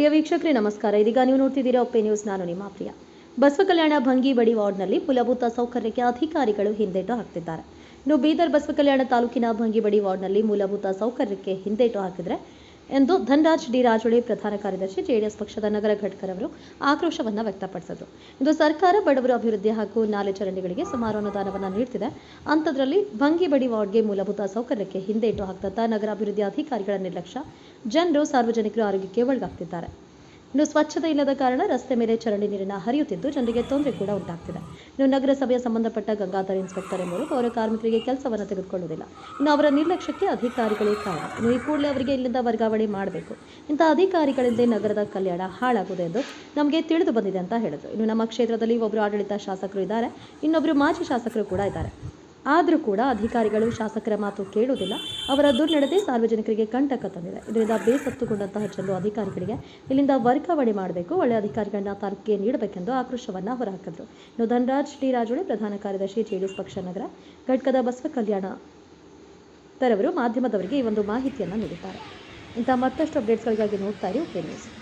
ಪ್ರಿಯ ವೀಕ್ಷಕರೇ, ನಮಸ್ಕಾರ. ಇದೀಗ ನೀವು ನೋಡ್ತಿದ್ದೀರಾ ಒಪ್ಪೆ ನ್ಯೂಸ್. ನಾನು ನಿಮ್ಮ ಪ್ರಿಯ. ಬಸವ ಕಲ್ಯಾಣ ಭಂಗಿ ಬಡಿ ವಾರ್ಡ್ನಲ್ಲಿ ಮೂಲಭೂತ ಸೌಕರ್ಯಕ್ಕೆ ಅಧಿಕಾರಿಗಳು ಹಿಂದೇಟು ಹಾಕ್ತಿದ್ದಾರೆ. ಇನ್ನು ಬೀದರ್ ಬಸವ ಕಲ್ಯಾಣ ತಾಲೂಕಿನ ಭಂಗಿಬಡಿ ವಾರ್ಡ್ನಲ್ಲಿ ಮೂಲಭೂತ ಸೌಕರ್ಯಕ್ಕೆ ಹಿಂದೇಟು ಹಾಕಿದ್ರೆ ಎಂದು ಧನರಾಜ್ ಡಿ ರಾಜುಳಿ ಪ್ರಧಾನ ಕಾರ್ಯದರ್ಶಿ ಜೆಡಿಎಸ್ ಪಕ್ಷದ ನಗರ ಘಟಕರವರು ಆಕ್ರೋಶವನ್ನು ವ್ಯಕ್ತಪಡಿಸಿದರು. ಇಂದು ಸರ್ಕಾರ, ಬಡವರ ಅಭಿವೃದ್ಧಿ ಹಾಗೂ ನಾಲೆ ಚರಂಡಿಗಳಿಗೆ ಸುಮಾರು ಅನುದಾನವನ್ನು ನೀಡುತ್ತಿದೆ ಅಂಥದ್ರಲ್ಲಿ ಭಂಗಿಬಡಿ ವಾರ್ಡ್ಗೆ ಮೂಲಭೂತ ಸೌಕರ್ಯಕ್ಕೆ ಹಿಂದೇಟು ಹಾಕ್ತಂತ ನಗರಾಭಿವೃದ್ಧಿ ಅಧಿಕಾರಿಗಳ ನಿರ್ಲಕ್ಷ್ಯ. ಜನರು ಸಾರ್ವಜನಿಕರು ಆರೋಗ್ಯಕ್ಕೆ ಒಳಗಾಗ್ತಿದ್ದಾರೆ. ಇನ್ನು ಸ್ವಚ್ಛತೆ ಇಲ್ಲದ ಕಾರಣ ರಸ್ತೆ ಮೇಲೆ ಚರಂಡಿ ನೀರಿನ ಹರಿಯುತ್ತಿದ್ದು ಜನರಿಗೆ ತೊಂದರೆ ಕೂಡ ಉಂಟಾಗ್ತಿದೆ. ಇನ್ನು ನಗರಸಭೆಯ ಸಂಬಂಧಪಟ್ಟ ಗಂಗಾಧರ ಇನ್ಸ್ಪೆಕ್ಟರ್ ಎಂಬುವರು ಅವರ ಕಾರ್ಮಿಕರಿಗೆ ಕೆಲಸವನ್ನು ತೆಗೆದುಕೊಳ್ಳುವುದಿಲ್ಲ. ಇನ್ನು ಅವರ ನಿರ್ಲಕ್ಷ್ಯಕ್ಕೆ ಅಧಿಕಾರಿಗಳೇ ಕಾರಣ. ಇನ್ನು ಈ ಕೂಡಲೇ ಅವರಿಗೆ ಇಲ್ಲಿಂದ ವರ್ಗಾವಣೆ ಮಾಡಬೇಕು. ಇಂಥ ಅಧಿಕಾರಿಗಳಿಂದ ನಗರದ ಕಲ್ಯಾಣ ಹಾಳಾಗುವುದು ಎಂದು ನಮಗೆ ತಿಳಿದು ಬಂದಿದೆ ಅಂತ ಹೇಳಿದ್ರು. ಇನ್ನು ನಮ್ಮ ಕ್ಷೇತ್ರದಲ್ಲಿ ಒಬ್ಬರು ಆಡಳಿತ ಶಾಸಕರು ಇದ್ದಾರೆ. ಇನ್ನೊಬ್ಬರು ಮಾಜಿ ಶಾಸಕರು ಕೂಡ ಇದ್ದಾರೆ. ಆದರೂ ಕೂಡ ಅಧಿಕಾರಿಗಳು, ಶಾಸಕರ ಮಾತು ಕೇಳುವುದಿಲ್ಲ. ಅವರ ದುರ್ನಡತೆ ಸಾರ್ವಜನಿಕರಿಗೆ ಕಂಟಕ ತಂದಿದೆ. ಇದರಿಂದ ಬೇಸತ್ತುಗೊಂಡಂತಹ ಜನರು ಅಧಿಕಾರಿಗಳಿಗೆ ಇಲ್ಲಿಂದ ವರ್ಗಾವಣೆ ಮಾಡಬೇಕು. ಒಳ್ಳೆ ಅಧಿಕಾರಿಗಳನ್ನ ತಾಲೂಕಿಗೆ ನೀಡಬೇಕೆಂದು ಆಕ್ರೋಶವನ್ನು ಹೊರಹಾಕಿದರು. ಇನ್ನು ಧನರಾಜ್ ರಾಜೋಳಿ ಪ್ರಧಾನ ಕಾರ್ಯದರ್ಶಿ ಜೆಡಿಎಸ್ ಪಕ್ಷ ನಗರ, ಘಟಕದ ಬಸವ ಕಲ್ಯಾಣ ತರವರು ಮಾಧ್ಯಮದವರಿಗೆ ಈ ಒಂದು ಮಾಹಿತಿಯನ್ನು ನೀಡಿದ್ದಾರೆ. ಇಂಥ ಮತ್ತಷ್ಟು ಅಪ್ಡೇಟ್ಸ್ಗಳಿಗಾಗಿ ನೋಡ್ತಾ ಇರಿ ಓಕೆ ನ್ಯೂಸ್.